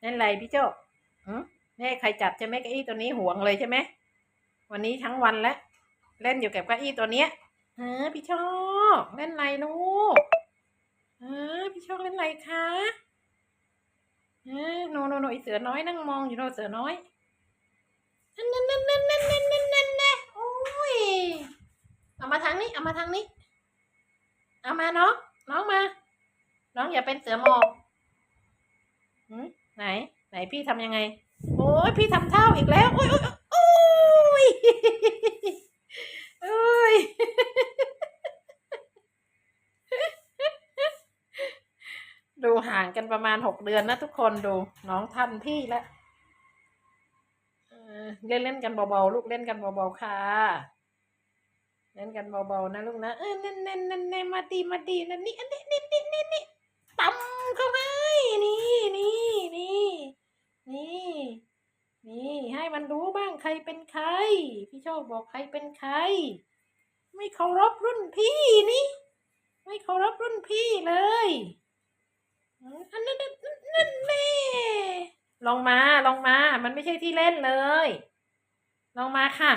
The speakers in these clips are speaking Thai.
เล่นอะไรพี่โจ้หืมไม่ให้ใครจับใช่ไหมเก้าอี้ตัวนี้ห่วงเลยใช่ไหมวันนี้ทั้งวันแล้วเล่นอยู่กับเก้าอี้ตัวเนี้ยเออพี่โชคเล่นอะไรลูกเออพี่โชคเล่นอะไรคะเออโนโนโนไอเสือน้อยนั่งมองอยู่โนเสือน้อยนั่นนั่นนั่นนั่นนั่นนั่นนั่นนั่นนะโอ้ยเอามาทางนี้เอามาทางนี้ เอามาน้องน้องมา น้องอย่าเป็นเสือหมอบหืม ไหน ไหนพี่ทำยังไง โอ้ยพี่ทำเท่าอีกแล้ว โอ้ยโอ้ยโอ้ยโอ้ยดูห่างกันประมาณหกเดือนนะทุกคนดู น้องทันพี่แล้วเล่นเล่นกันเบาๆลูกเล่นกันเบาๆค่ะเล่นกันเบาๆนะลูกนะเออเน่นเน่นเน่นเน่นมาดีมาดีนะนี่อันนี้นี่นี่นี่นี่ตำเข้าไปนี่นี่นี่นี่นี่ให้ มันรู้บ้างใครเป็นใคร พี่โชคบอกใครเป็นใคร ไม่เคารพรุ่นพี่นี่ ไม่เคารพรุ่นพี่เลยอันนั้นนั่นนั่นแน่ลองมาลองมา มันไม่ใช่ที่เล่นเลยลองมาค่ะ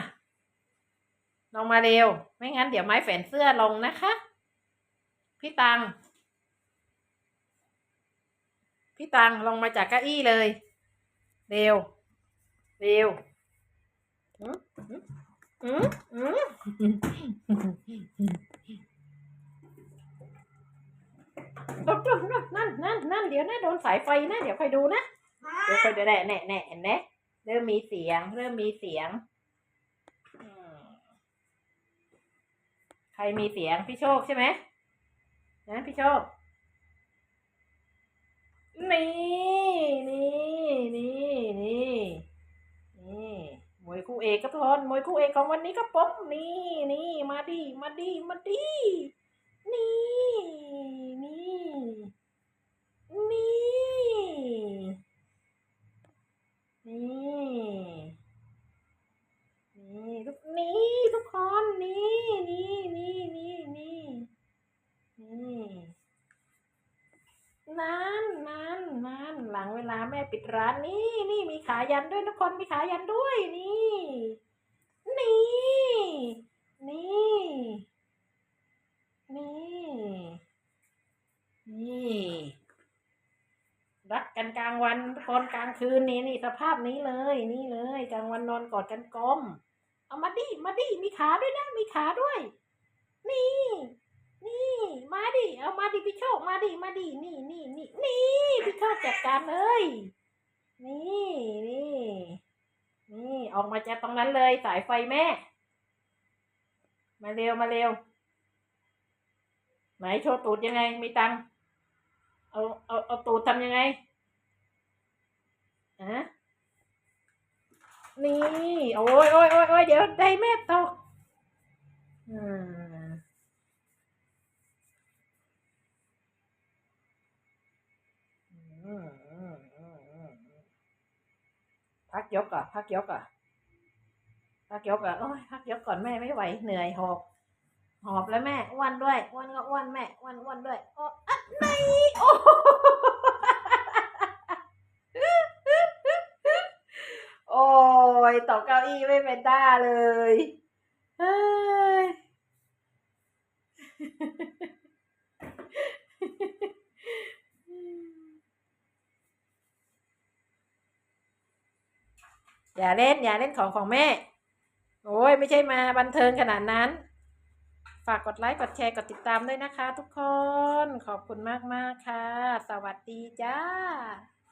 ลงมาเร็ว ไม่งั้นเดี๋ยวไม้แฝนเสื้อลงนะคะ พี่ตัง พี่ตังลงมาจากเก้าอี้เลย เร็ว เร็วอืมอืมอืมนั่นนั่นนั่นนั่นเดี๋ยวนะโดนสายไฟนะ เดี๋ยวคอยดูนะเดี๋ยวคอยดูแน่แน่แน่เห็นไหมเริ่มมีเสียง เริ่มมีเสียงอืมใครมีเสียงพี่โชคใช่ไหมนะพี่โชค นี่นี่นี่นี่นี่มวยคู่เอกก็ทนม วยคู่เอกของวันนี้ก็ป๊บนี่นี่มาดิมาดิมาดินี่นี่นี่นี่นี่ทุกนี่ทุกคนนี่นี่นี่นี่นี่นี่นั่นนั่นนั่นหลังเวลาแม่ปิดร้านนี่นี่มีขายันด้วยทุกคนมีขายันด้วยนี่ นี่ นี่ นี่ นี่ รักกันกลางวันทนกลางคืนนี่นี่สภาพนี้เลย นี่เลย กลางวันนอนกอดกันกลม เอามาดิ มาดิ มีขาด้วยนะ มีขาด้วย นี่ นี่ มาดิ เอามาดิพี่โชค มาดิ มาดิ นี่นี่นี่นี่พี่โชคจัดการเลย นี่นี่ ออกมาจากตรงนั้นเลย สายไฟแม่ มาเร็วมาเร็ว ไหนโชว์ตูดยังไง มีตังเอาเอาเอาตูดทำยังไงอะนี่ โอ้ยโอ้ยโอ้ยโอ้ยเดี๋ยวได้แม่ตกอืมอืมอืมอืมพักยกก่อนพักยกก่อน พักยกก่อนโอ้ยพักยกก่อนแม่ไม่ไหวเหนื่อยหอบหอบแล้วแม่อ้วนด้วยอ้วนก็อ้วนแม่อ้วนอ้วนด้วยโอ้อะไหนโอ้โอ้ยตกเก้าอี้ไม่เป็นด้าเลยเฮ้ยอย่าเล่นอย่าเล่นของของแม่ โอ้ยไม่ใช่มาบันเทิงขนาดนั้น ฝากกดไลค์กดแชร์กดติดตามด้วยนะคะ ทุกคนขอบคุณมากๆค่ะ สวัสดีจ้า